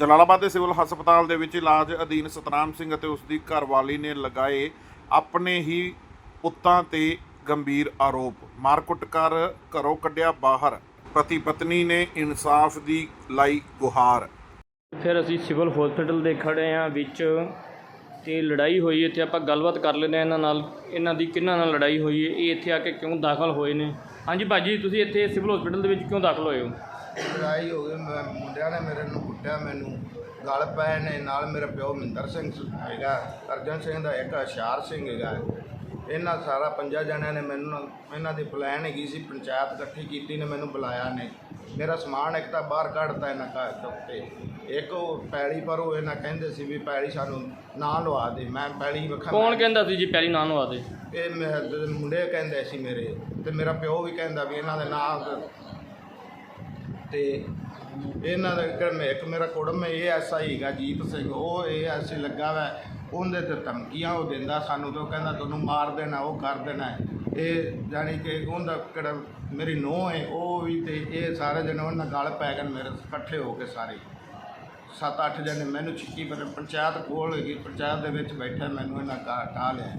ਜਲਾਲਾਬਾਦ ਦੇ ਸਿਵਲ ਹਸਪਤਾਲ ਦੇ ਵਿੱਚ ਇਲਾਜ ਅਧੀਨ ਸਤਨਾਮ ਸਿੰਘ ਅਤੇ ਉਸ ਦੀ ਘਰਵਾਲੀ ਨੇ ਲਗਾਏ ਆਪਣੇ ਹੀ ਪੁੱਤਾਂ ਤੇ ਗੰਭੀਰ ਆਰੋਪ। ਮਾਰਕੁੱਟ ਕਰ ਘਰੋਂ ਕੱਢਿਆ ਬਾਹਰ। ਪਤੀ ਪਤਨੀ ਨੇ ਇਨਸਾਫ ਦੀ ਲਾਈ ਗੁਹਾਰ। ਫਿਰ ਅਸੀਂ ਸਿਵਲ ਹਸਪੀਟਲ ਦੇ ਖੜੇ ਆ, ਵਿੱਚ ਤੇ ਲੜਾਈ ਹੋਈ ਇੱਥੇ ਆਪਾਂ ਗੱਲਬਾਤ ਕਰ ਲੈਂਦੇ ਹਾਂ ਇਹਨਾਂ ਨਾਲ, ਇਹਨਾਂ ਦੀ ਕਿਹਨਾਂ ਨਾਲ ਲੜਾਈ ਹੋਈ ਹੈ, ਇਹ ਇੱਥੇ ਆ ਕੇ ਕਿਉਂ ਦਾਖਲ ਹੋਏ ਨੇ? ਹਾਂਜੀ ਭਾਜੀ, ਤੁਸੀਂ ਇੱਥੇ ਸਿਵਲ ਹਸਪੀਟਲ ਦੇ ਵਿੱਚ ਕਿਉਂ ਦਾਖਲ ਹੋਏ ਹੋ? ਲੜਾਈ ਹੋ ਗਈ ਮੈਂ ਮੁੰਡਿਆਂ ਨੇ ਮੇਰੇ ਨੂੰ ਕੁੱਟਿਆ ਮੈਨੂੰ ਗਲ ਪਏ ਨੇ। ਨਾਲ ਮੇਰਾ ਪਿਓ ਮਹਿੰਦਰ ਸਿੰਘ ਹੈਗਾ ਅਰਜਨ ਸਿੰਘ ਦਾ ਇੱਕ ਅਸ਼ਾਰ ਸਿੰਘ ਹੈਗਾ। ਇਹਨਾਂ ਸਾਰਾ ਪੰਜਾਂ ਜਣਿਆਂ ਨੇ ਮੈਨੂੰ ਇਹਨਾਂ ਦੀ ਪਲਾਨ ਹੈਗੀ ਸੀ ਪੰਚਾਇਤ ਇਕੱਠੀ ਕੀਤੀ ਨੇ ਮੈਨੂੰ ਬੁਲਾਇਆ ਨੇ। ਮੇਰਾ ਸਮਾਨ ਇੱਕ ਤਾਂ ਬਾਹਰ ਕੱਢਤਾ ਇਹਨਾਂ ਘਰ ਤੋਂ ਤੇ ਇੱਕ ਉਹ ਪੈਲੀ ਪਰ ਉਹ ਇਹਨਾਂ ਕਹਿੰਦੇ ਸੀ ਵੀ ਪੈਲੀ ਸਾਨੂੰ ਨਾ ਲਵਾ ਦੇ। ਮੈਂ ਪੈਲੀ ਵਖਾ ਕੌਣ ਕਹਿੰਦਾ ਸੀ ਜੀ ਪਹਿਲੀ ਨਾਂ ਨਵਾ ਦੇ? ਇਹ ਮੈਂ- ਤੇ ਮੁੰਡੇ ਕਹਿੰਦੇ ਸੀ ਮੇਰੇ। ਤੇ ਮੇਰਾ ਪਿਓ ਵੀ ਕਹਿੰਦਾ ਵੀ ਇਹਨਾਂ ਦੇ ਨਾਂ ਤੇ ਇਹਨਾਂ ਦਾ ਮੈਂ- ਇੱਕ ਮੇਰਾ ਕੁੜਮ ਇਹ ਐਸਆਈ ਹੈਗਾ ਜੀਤ ਸਿੰਘ। ਉਹ ਇਹ ਐਸੀ ਲੱਗਾ ਵਾ ਉਹਦੇ ਤੇ ਧਮਕੀਆਂ ਉਹ ਦਿੰਦਾ ਸਾਨੂੰ ਤੇ ਉਹ ਕਹਿੰਦਾ ਤੁਹਾਨੂੰ ਮਾਰ ਦੇਣਾ ਉਹ ਕਰ ਦੇਣਾ ਇਹ ਜਾਣੀ ਕਿ ਉਹਦਾ ਕਿਹੜਾ ਮੇਰੀ ਨੂੰਹ ਹੈ ਉਹ ਵੀ ਤੇ ਇਹ ਸਾਰੇ ਜਣੇ ਉਹਨਾਂ ਨਾਲ ਗਲ ਪੈ ਗਏ ਮੇਰੇ ਇਕੱਠੇ ਹੋ ਕੇ ਸਾਰੇ। ਸੱਤ ਅੱਠ ਜਣੇ ਮੈਨੂੰ ਛਿੱਕੀ ਪਰ ਪੰਚਾਇਤ ਕੋਲ ਹੈਗੀ ਪੰਚਾਇਤ ਦੇ ਵਿੱਚ ਬੈਠਾ ਮੈਨੂੰ ਇਹਨਾਂ ਕਾ ਟਾ ਲਿਆ।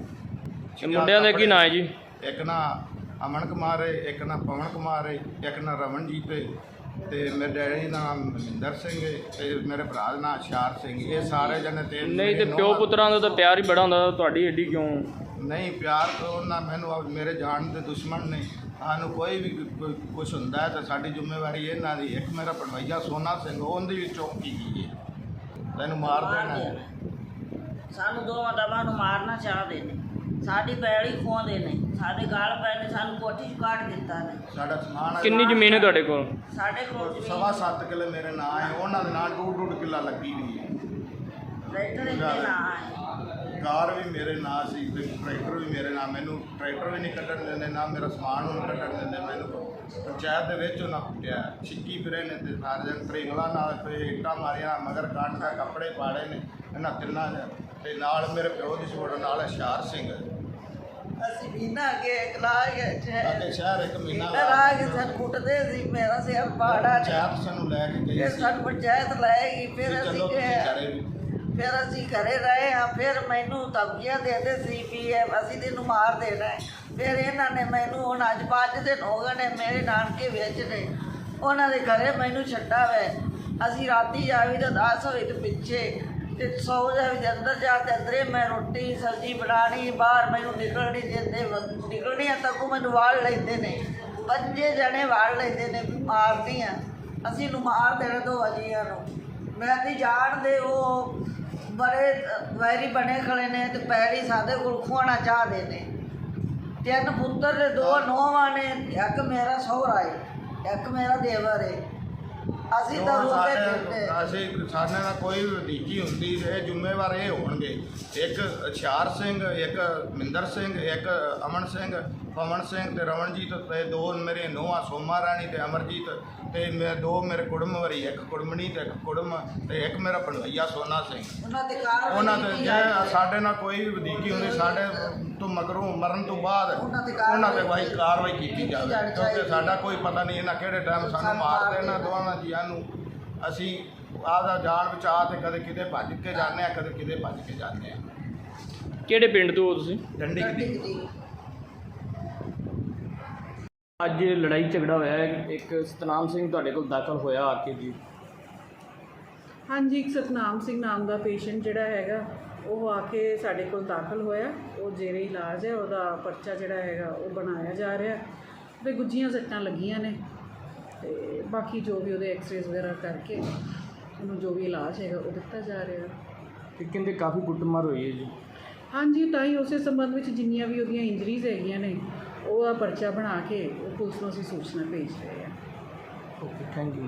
ਮੁੰਡਿਆਂ ਦਾ ਕੀ ਨਾਂ ਹੈ ਜੀ? ਇੱਕ ਨਾ ਅਮਨ ਕੁਮਾਰ ਹੈ ਇੱਕ ਨਾ ਪਵਨ ਕੁਮਾਰ ਹੈ ਇੱਕ ਨਾ ਰਮਨਜੀਤ ਹੈ। ਤੇ ਮੇਰੇ ਡੈਡੀ ਦਾ ਨਾਮ ਮਹਿੰਦਰ ਸਿੰਘ ਹੈ ਤੇ ਮੇਰੇ ਭਰਾ ਦਾ ਨਾਮ ਅਸ਼ਾਰ ਸਿੰਘ ਇਹ ਸਾਰੇ ਜਣੇ ਤੇ ਨਹੀਂ ਤੇ ਪਿਓ ਪੁੱਤਰਾਂ ਦਾ ਤਾਂ ਪਿਆਰ ਹੀ ਬੜਾ ਹੁੰਦਾ ਤੁਹਾਡੀ ਏਡੀ ਕਿਉਂ? ਨਹੀਂ ਪਿਆਰ ਤੋਂ ਨਾ ਮੈਨੂੰ ਆਪ- ਮੇਰੇ ਜਾਣ ਦੇ ਦੁਸ਼ਮਣ ਨੇ। ਸਾਨੂੰ ਕੋਈ ਵੀ ਕੁਝ ਹੁੰਦਾ ਹੈ ਤਾਂ ਸਾਡੀ ਜ਼ਿੰਮੇਵਾਰੀ ਇਹਨਾਂ ਦੀ। ਇੱਕ ਮੇਰਾ ਪੜਵਈਆ ਸੋਨਾ ਸਿੰਘ ਉਹਦੀ ਵੀ ਚੌਂਕੀ ਗਈ ਹੈ ਤੈਨੂੰ ਮਾਰ ਦੇਣਾ। ਹੈ ਸਾਨੂੰ ਦੋਵਾਂ ਦਵਾਂ ਨੂੰ ਮਾਰਨਾ ਚਾਹਦੇ ਨੇ। ਸਾਡੀ ਪੈੜੀ ਖੋਹਦੇ ਨੇ। ਸਾਡੇ ਗਾਲ ਪੈ ਨੇ ਸਾਨੂੰ ਕੋਠੀ 'ਚ ਕੱਢ ਦਿੱਤਾ ਨੇ। ਸਾਡਾ ਸਮਾਨ ਹੈ- ਕਿੰਨੀ ਜ਼ਮੀਨ ਹੈ ਤੁਹਾਡੇ ਕੋਲ? ਸਾਡੇ ਕੋਲ ਜ਼ਮੀਨ ਸਵਾ ਸੱਤ ਕਿੱਲੇ ਮੇਰੇ ਨਾਂ ਹੈ ਉਹਨਾਂ ਦੇ ਨਾਂ ਡੂਢ ਡੂਢ ਕਿੱਲਾ ਲੱਗੀ ਹੋਈ ਹੈ। ਟਰੈਕਟਰ ਇੰਨੇ ਨਾ ਆਏ ਕਾਰ ਵੀ ਮੇਰੇ ਨਾਂ ਸੀ ਤੇ ਟਰੈਕਟਰ ਵੀ ਮੇਰੇ ਨਾਂ ਮੈਨੂੰ ਟਰੈਕਟਰ ਵੀ ਨਹੀਂ ਕੱਢਣ ਦਿੰਦੇ ਨਾ ਮੇਰਾ ਸਮਾਨ ਉਹਨੂੰ ਕੱਢਣ ਦਿੰਦੇ ਮੈਨੂੰ ਪੰਚਾਇਤ ਦੇ ਵਿੱਚ ਉਹਨਾਂ ਕੁੱਟਿਆ। ਛਿੱਕੀ ਫਿਰੇ ਨੇ ਤੇ ਸਾਰੇ ਜਣ ਟ੍ਰੇਗਲਾਂ ਨਾਲ ਤੇ ਇੱਟਾਂ ਮਾਰੀਆਂ ਮਗਰ ਕੱਢ ਕੇ ਕੱਪੜੇ ਪਾੜੇ ਨੇ ਇਹਨਾਂ ਤਿੰਨਾਂ ਨੇ। ਤੇ ਨਾਲ ਮੇਰੇ ਪਿਓ ਦੀ ਸਪੋਰਟ ਨਾਲ ਹਸ਼ਿਆਰ ਸਿੰਘ। ਅਸੀਂ ਮਹੀਨਾ ਅੱਗੇ ਇਕਲਾ ਅਤੇ ਸ਼ਹਿਰ ਇੱਕ ਮਹੀਨਾ ਰਾਹ ਕੇ ਸਾਨੂੰ ਕੁੱਟਦੇ ਸੀ ਮੇਰਾ ਸਿਰ ਪਾੜਾ ਨੇ ਪੰਚਾਇਤ ਸਾਨੂੰ ਲੈ ਕੇ ਗਈ ਫਿਰ ਸੀ। ਸਾਨੂੰ ਪੰਚਾਇਤ ਲੈ ਗਈ ਫਿਰ ਵੀ ਅਸੀਂ ਚਲੋ ਤੁਸੀਂ ਗਏ ਘਰੇ ਵੀ। ਫਿਰ ਅਸੀਂ ਘਰੇ ਰਹੇ ਹਾਂ ਫਿਰ ਮੈਨੂੰ ਧਮਕੀਆਂ ਦੇਦੇ ਸੀ ਵੀ ਇਹ ਅਸੀਂ ਤੈਨੂੰ ਮਾਰ ਦੇਣਾ ਹੈ। ਫਿਰ ਇਹਨਾਂ ਨੇ ਮੈਨੂੰ ਹੁਣ ਅੱਜ ਪੰਜ ਦਿਨ ਹੋ ਗਏ ਨੇ ਮੇਰੇ ਨਾਨਕੇ ਵਿੱਚ ਨੇ। ਉਹਨਾਂ ਦੇ ਘਰੇ ਮੈਨੂੰ ਛੱਡਾ ਵੈ ਅਸੀਂ ਰਾਤੀ ਜਾਵੀ ਤਾਂ 10 ਵਜੇ ਦੇ ਪਿੱਛੇ ਤੇ ਸੌ ਜਾਵੀ ਦੇ ਅੰਦਰ ਜਾ ਕੇ ਅੰਦਰੇ ਮੈਂ ਰੋਟੀ ਸਬਜ਼ੀ ਬਣਾਣੀ ਬਾਹਰ ਮੈਨੂੰ ਨਿਕਲ ਨਹੀਂ ਦਿੰਦੇ ਵ- ਨਿਕਲਣੀ ਆ ਤਾਂ ਉਹ ਮੈਨੂੰ ਵਾਲ ਲੈਂਦੇ ਨੇ। ਪੰਜੇ ਜਣੇ ਵਾਲ ਲੈਂਦੇ ਨੇ ਵੀ ਮਾਰਦੀ ਆ ਅਸੀਂ ਨੂੰ ਮਾਰ ਦੇਣਾ ਦੋ ਅਜੀਆਂ ਨੂੰ। ਮੈਂ ਨਹੀਂ ਜਾਣਦੇ ਉਹ ਬੜੇ ਵੈਰੀ ਬਣੇ ਖੜੇ ਨੇ ਤੇ ਪੈਰੀ ਸਾਡੇ ਕੋਲ ਖਵਾਉਣਾ ਚਾਹਦੇ ਨੇ। ਤਿੰਨ ਪੁੱਤਰ ਨੇ ਦੋ ਨੋਵਾਂ ਨੇ ਇੱਕ ਮੇਰਾ ਸਹੁਰਾ ਹੈ ਇੱਕ ਮੇਰਾ ਦੇਵਰ ਹੈ ਅਸੀਂ ਤਾਂ ਰੋਂਦੇ ਫਿਰਦੇ ਅਸੀਂ ਸਾਡੇ ਨਾਲ ਕੋਈ ਵੀ ਵਧੀਕੀ ਹੁੰਦੀ ਤੇ ਇਹ ਜ਼ਿੰਮੇਵਾਰ ਇਹ ਹੋਣਗੇ ਇੱਕ ਅਛਿਆਰ ਸਿੰਘ ਇੱਕ ਮਿੰਦਰ ਸਿੰਘ ਇੱਕ ਅਮਨ ਸਿੰਘ ਪਵਨ ਸਿੰਘ ਤੇ ਰਵਣਜੀਤ ਤੇ ਦੋ ਮੇਰੇ ਨੋਆ ਸੋਮਾ ਰਾਣੀ ਤੇ ਅਮਰਜੀਤ ਤੇ ਮੈਂ ਦੋ ਮੇਰੇ ਕੁੜਮ ਵਰੀ ਇੱਕ ਕੁੜਮਣੀ ਤੇ ਇੱਕ ਕੁੜਮ ਤੇ ਇੱਕ ਮੇਰਾ ਭਣਵਈਆ ਸੋਨਾ ਸਿੰਘ ਉਹਨਾਂ ਤੇ ਕਾਰਵਾਈ ਉਹਨਾਂ ਦੇ ਕੀਤੀ ਜੇ। ਸਾਡੇ ਨਾਲ ਕੋਈ ਵੀ ਵਧੀਕੀ ਹੁੰਦੀ ਸਾਡੇ ਤੋਂ ਮਗਰੋਂ ਮਰਨ ਤੋਂ ਬਾਅਦ ਉਹਨਾਂ ਤੇ ਤੇ ਭਾਈ ਕਾਰਵਾਈ ਕੀਤੀ ਜਾਵੇ ਕਿਉਂਕਿ। ਸਾਡਾ ਕੋਈ ਪਤਾ ਨਹੀਂ ਇਹਨਾਂ ਕਿਹੜੇ ਟਾਈਮ ਸਾਨੂੰ ਮਾਰ ਮਾਰ ਦੇਣਾ। ਦੋਵਾਂ ਜੀਆਂ ਨੂੰ ਅਸੀਂ ਆਪਦਾ ਜਾਨ ਬਚਾ ਤੇ ਕਦੇ ਕਿਤੇ ਭੱਜ ਕੇ ਜਾਂਦੇ ਆ ਕਦੇ ਕਿਤੇ ਭੱਜ ਕੇ ਜਾਂਦੇ ਆ। ਕਿਹੜੇ ਪਿੰਡ ਤੋਂ ਹੋ ਤੁਸੀਂ? ਡੰਡੀ ਕਿਤੇ ਅੱਜ ਲੜਾਈ ਝਗੜਾ ਹੋਇਆ ਹੈ। ਇੱਕ ਸਤਨਾਮ ਸਿੰਘ ਤੁਹਾਡੇ ਕੋਲ ਦਾਖਲ ਹੋਇਆ ਆ ਕੇ ਜੀ। ਹਾਂਜੀ ਇੱਕ ਸਤਨਾਮ ਸਿੰਘ ਨਾਮ ਦਾ ਪੇਸ਼ੈਂਟ ਜਿਹੜਾ ਹੈਗਾ ਉਹ ਆ ਕੇ ਸਾਡੇ ਕੋਲ ਦਾਖਲ ਹੋਇਆ। ਉਹ ਜੇਰੇ ਇਲਾਜ ਹੈ ਉਹਦਾ ਪਰਚਾ ਜਿਹੜਾ ਹੈਗਾ ਉਹ ਬਣਾਇਆ ਜਾ ਰਿਹਾ। ਤੇ ਗੁੱਜੀਆਂ ਸੱਟਾਂ ਲੱਗੀਆਂ ਨੇ। ਬਾਕੀ ਜੋ ਵੀ ਉਹਦੇ ਐਕਸ-ਰੇਜ਼ ਵਗੈਰਾ ਕਰਕੇ ਉਹਨੂੰ ਜੋ ਵੀ ਇਲਾਜ ਹੈਗਾ ਉਹ ਦਿੱਤਾ ਜਾ ਰਿਹਾ। ਤੇ ਕਹਿੰਦੇ ਕਾਫੀ ਕੁੱਟਮਾਰ ਹੋਈ ਹੈ ਜੀ। ਹਾਂਜੀ ਤਾਂ ਹੀ ਉਸੇ ਸੰਬੰਧ ਵਿੱਚ ਜਿੰਨੀਆਂ ਵੀ ਉਹਦੀਆਂ ਇੰਜਰੀਜ਼ ਹੈਗੀਆਂ ਨੇ ਉਹ ਆ ਪਰਚਾ ਬਣਾ ਕੇ ਉਹ ਪੁਲਿਸ ਨੂੰ ਅਸੀਂ ਸੂਚਨਾ ਭੇਜ ਰਹੇ ਹਾਂ। Okay thank you